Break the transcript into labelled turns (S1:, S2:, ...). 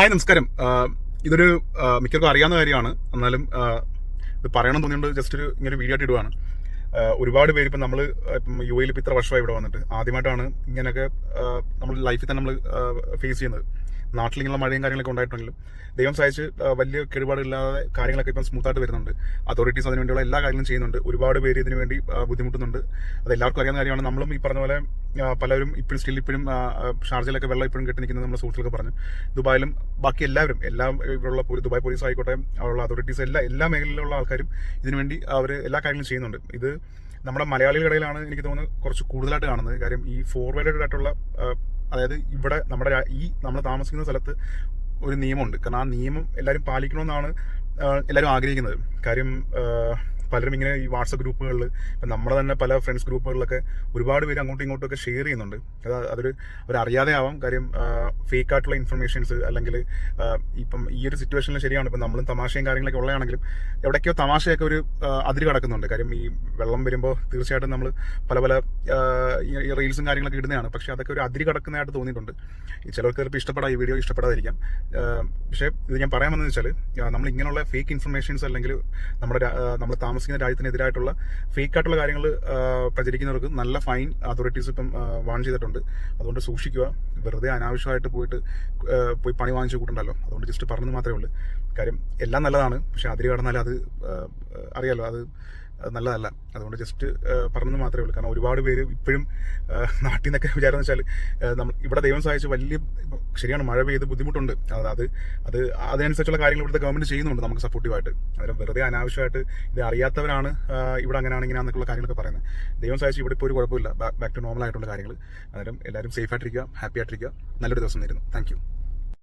S1: Hi നമസ്കാരം. ഇതൊരു മിക്കവർക്കും അറിയാവുന്ന കാര്യമാണ്. എന്നാലും ഇത് പറയണം തോന്നിയുണ്ട് ജസ്റ്റ് ഒരു ഇങ്ങനെ വീഡിയോ ആയിട്ട് ഇടുവാണ്. ഒരുപാട് പേര് ഇപ്പം നമ്മൾ യു എയിൽ ഇപ്പം ഇത്ര വർഷമായി ഇവിടെ വന്നിട്ട്. ആദ്യമായിട്ടാണ് ഇങ്ങനെയൊക്കെ നമ്മൾ ലൈഫിൽ തന്നെ നമ്മൾ ഫേസ് ചെയ്യുന്നത്. നാട്ടിലിങ്ങനെയുള്ള മഴയും കാര്യങ്ങളൊക്കെ ഉണ്ടായിട്ടുണ്ടെങ്കിലും ദൈവം സഹായിച്ച് വലിയ കേടുപാടില്ലാതെ കാര്യങ്ങളൊക്കെ ഇപ്പം സ്മൂത്തായിട്ട് വരുന്നുണ്ട്. അതോറിറ്റീസ് അതിനുവേണ്ടിയുള്ള എല്ലാ കാര്യങ്ങളും ചെയ്യുന്നുണ്ട്. ഒരുപാട് പേര് ഇതിനു വേണ്ടി ബുദ്ധിമുട്ടുന്നുണ്ട്. അത് എല്ലാവർക്കും അറിയാവുന്ന കാര്യമാണ്. നമ്മളും ഈ പറഞ്ഞ പോലെ പലരും ഇപ്പോഴും സ്റ്റിൽ ഇപ്പോഴും ഷാർജയിലൊക്കെ വെള്ളം ഇപ്പോഴും കെട്ടി നിൽക്കുന്നത് നമ്മുടെ സുഹൃത്തുക്കളൊക്കെ പറഞ്ഞു. ദുബായിലും ബാക്കി എല്ലാവരും എല്ലാം ഇവിടെയുള്ള ദുബായ് പോലീസ് ആയിക്കോട്ടെ അവിടെയുള്ള അതോറിറ്റീസ് എല്ലാ എല്ലാ മേഖലയിലുള്ള ആൾക്കാരും ഇതിനുവേണ്ടി അവർ എല്ലാ കാര്യങ്ങളും ചെയ്യുന്നുണ്ട്. ഇത് നമ്മുടെ മലയാളികളുടെ ഇടയിലാണ് എനിക്ക് തോന്നുന്നത് കുറച്ച് കൂടുതലായിട്ട് കാണുന്നത്. കാര്യം ഈ ആ, അതായത് ഇവിടെ നമ്മുടെ ഈ നമ്മൾ താമസിക്കുന്ന സ്ഥലത്ത് ഒരു നിയമമുണ്ട്. കാരണം ആ നിയമം എല്ലാവരും പാലിക്കണമെന്നാണ് എല്ലാവരും ആഗ്രഹിക്കുന്നത്. കാര്യം പലരും ഇങ്ങനെ ഈ വാട്സപ്പ് ഗ്രൂപ്പുകളിൽ ഇപ്പം നമ്മുടെ തന്നെ പല ഫ്രണ്ട്സ് ഗ്രൂപ്പുകളിലൊക്കെ ഒരുപാട് പേര് അങ്ങോട്ടും ഇങ്ങോട്ടും ഒക്കെ ഷെയർ ചെയ്യുന്നുണ്ട്. അത് അതൊരു അവരറിയാതെ ആവാം കാര്യം ഫേക്ക് ആയിട്ടുള്ള ഇൻഫർമേഷൻസ് അല്ലെങ്കിൽ ഇപ്പം ഈ ഒരു സിറ്റുവേഷനിൽ ശരിയാണ്. ഇപ്പം നമ്മളും തമാശയും കാര്യങ്ങളൊക്കെ ഉള്ളതാണെങ്കിലും എവിടേക്കോ തമാശയൊക്കെ ഒരു അതിരി കടക്കുന്നുണ്ട്. കാര്യം ഈ വെള്ളം വരുമ്പോൾ തീർച്ചയായിട്ടും നമ്മൾ പല പല റീൽസും കാര്യങ്ങളൊക്കെ ഇടുന്നതാണ്. പക്ഷേ അതൊക്കെ ഒരു അതിരി കടക്കുന്നതായിട്ട് തോന്നിയിട്ടുണ്ട്. ചിലർക്ക് ചിലപ്പോൾ ഇഷ്ടപ്പെടാം ഈ വീഡിയോ ഇഷ്ടപ്പെടാതിരിക്കാം. പക്ഷേ ഇത് ഞാൻ പറയാമെന്ന് വെച്ചാൽ നമ്മൾ ഇങ്ങനെയുള്ള ഫേക്ക് ഇൻഫർമേഷൻസ് അല്ലെങ്കിൽ നമ്മുടെ നമ്മൾ നമ്മൾ താമസിക്കുന്ന രാജ്യത്തിനെതിരായിട്ടുള്ള ഫേക്ക് ആയിട്ടുള്ള കാര്യങ്ങൾ പ്രചരിക്കുന്നവർക്ക് നല്ല ഫൈൻ അതോറിറ്റീസ് ഇപ്പം വാൺ ചെയ്തിട്ടുണ്ട്. അതുകൊണ്ട് സൂക്ഷിക്കുക. വെറുതെ അനാവശ്യമായിട്ട് പോയിട്ട് പോയി പണി വാങ്ങിച്ചു കൂട്ടണ്ടല്ലോ. അതുകൊണ്ട് ജസ്റ്റ് പറഞ്ഞത് മാത്രമേ ഉള്ളൂ. കാര്യം എല്ലാം നല്ലതാണ്. പക്ഷെ അതിര് കടന്നാൽ അത് അറിയാലോ അത് നല്ലതല്ല. അതുകൊണ്ട് ജസ്റ്റ് പറഞ്ഞത് മാത്രമേ ഉള്ളൂ. കാരണം ഒരുപാട് പേര് ഇപ്പോഴും നാട്ടിൽ നിന്നൊക്കെ വിചാരം വെച്ചാൽ നമ്മൾ ഇവിടെ ദൈവം സഹായിച്ച് വലിയ ശരിയാണ് മഴ പെയ്ത് ബുദ്ധിമുട്ടുണ്ട്. അത് അത് അത് അതിനനുസരിച്ചുള്ള കാര്യങ്ങൾ ഇവിടുത്തെ ഗവൺമെന്റ് ചെയ്യുന്നുണ്ട് നമുക്ക് സപ്പോർട്ടീവായിട്ട് അന്നേരം വെറുതെ അനാവശ്യമായിട്ട് ഇത് അറിയാത്തവരാണ് ഇവിടെ അങ്ങനെയാണ് ഇങ്ങനെയാണെന്നൊക്കെയുള്ള കാര്യങ്ങളൊക്കെ പറയുന്നത്. ദൈവം സഹായിച്ച് ഇവിടെ ഇപ്പോൾ ഒരു കുഴപ്പമില്ല. ബാക്ക് ടു നോർമൽ ആയിട്ടുള്ള കാര്യങ്ങൾ അന്നേരം എല്ലാവരും സേഫ് ആയിട്ടിരിക്കുക ഹാപ്പി ആയിട്ടിരിക്കുക. നല്ലൊരു ദിവസം നേരുന്നു. താങ്ക്